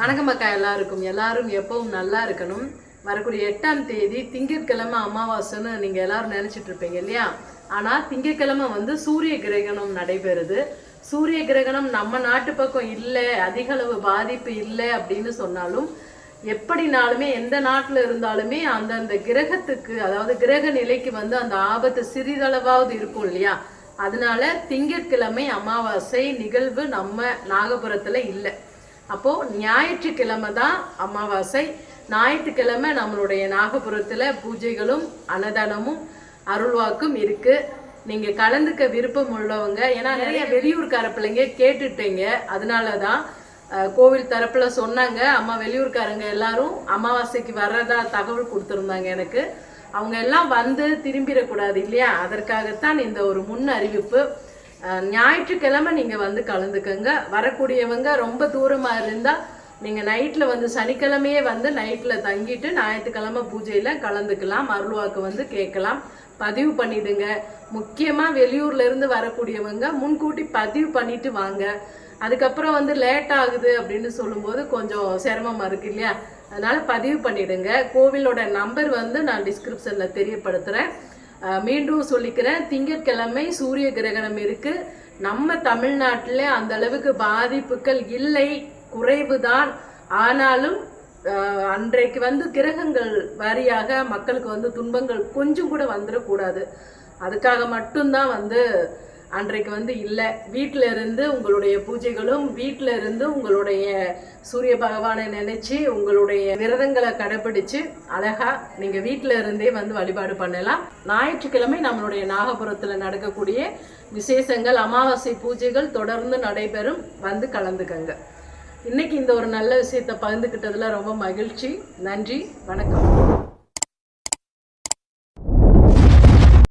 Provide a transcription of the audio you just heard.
வணக்கம் அக்கா எல்லாருக்கும். எல்லாரும் எப்பவும் நல்லா இருக்கணும். வரக்கூடிய எட்டாம் தேதி திங்கட்கிழமை அமாவாசைன்னு நீங்கள் எல்லாரும் நினச்சிட்டு இருப்பீங்க இல்லையா? ஆனால் திங்கட்கிழமை வந்து சூரிய கிரகணம் நடைபெறுது. சூரிய கிரகணம் நம்ம நாட்டு பக்கம் இல்லை அதிக அளவு பாதிப்பு இல்லை அப்படின்னு சொன்னாலும் எப்படினாலுமே எந்த நாட்டில் இருந்தாலுமே அந்தந்த கிரகத்துக்கு அதாவது கிரக நிலைக்கு வந்து அந்த ஆபத்து சிறிதளவாவது இருக்கும் இல்லையா? அதனால திங்கட்கிழமை அமாவாசை நிகழ்வு நம்ம நாகபுரத்தில் இல்லை. அப்போ ஞாயிற்றுக்கிழமை தான் அமாவாசை. ஞாயிற்றுக்கிழமை நம்மளுடைய நாகபுரத்தில் பூஜைகளும் அன்னதானமும் அருள்வாக்கும் இருக்கு. நீங்க கலந்துக்க விருப்பம் உள்ளவங்க ஏன்னா நிறைய வெளியூர்கார பிள்ளைங்க கேட்டுட்டீங்க. அதனால தான் கோவில் தரப்புல சொன்னாங்க. அம்மா வெளியூர்காரங்க எல்லாரும் அமாவாசைக்கு வர்றதா தகவல் கொடுத்துருந்தாங்க எனக்கு. அவங்க எல்லாம் வந்து திரும்பிடக்கூடாது இல்லையா? அதற்காகத்தான் இந்த ஒரு முன் அறிவிப்பு. ஞாயிற்றுக்கிழமை நீங்கள் வந்து கலந்துக்கங்க. வரக்கூடியவங்க ரொம்ப தூரமாக இருந்தால் நீங்கள் நைட்டில் வந்து சனிக்கிழமையே வந்து நைட்டில் தங்கிட்டு ஞாயிற்றுக்கிழமை பூஜையில் கலந்துக்கலாம். அருள்வாக்கு வந்து கேட்கலாம். பதிவு பண்ணிடுங்க. முக்கியமாக வெளியூர்லேருந்து வரக்கூடியவங்க முன்கூட்டி பதிவு பண்ணிட்டு வாங்க. அதுக்கப்புறம் வந்து லேட் ஆகுது அப்படின்னு சொல்லும்போது கொஞ்சம் சிரமமாக இருக்கு இல்லையா? அதனால் பதிவு பண்ணிடுங்க. கோவிலோட நம்பர் வந்து நான் டிஸ்கிரிப்ஷனில் தெரியப்படுத்துகிறேன் மீண்டும் சொல்லிக்கிறேன் திங்கட்கிழமை சூரிய கிரகணம் இருக்கு. நம்ம தமிழ்நாட்டில் அந்த அளவுக்கு பாதிப்புகள் இல்லை குறைவுதான். ஆனாலும் அஹ், அன்றைக்கு வந்து கிரகங்கள் வாரியாக மக்களுக்கு வந்து துன்பங்கள் கொஞ்சம் கூட வந்துடக்கூடாது. அதுக்காக மட்டும்தான் வந்து அன்றைக்கு வந்து இல்லை. வீட்டில் இருந்து உங்களுடைய பூஜைகளும் வீட்டில் இருந்து உங்களுடைய சூரிய பகவானை நினைச்சு உங்களுடைய விரதங்களை கடைபிடிச்சு அழகா நீங்க வீட்டில் இருந்தே வந்து வழிபாடு பண்ணலாம். ஞாயிற்றுக்கிழமை நம்மளுடைய நாகபுரத்தில் நடக்கக்கூடிய விசேஷங்கள் அமாவாசை பூஜைகள் தொடர்ந்து நடைபெறும். வந்து கலந்துக்கங்க. இன்னைக்கு இந்த ஒரு நல்ல விஷயத்தை பகிர்ந்துக்கிட்டதுல ரொம்ப மகிழ்ச்சி. நன்றி. வணக்கம்.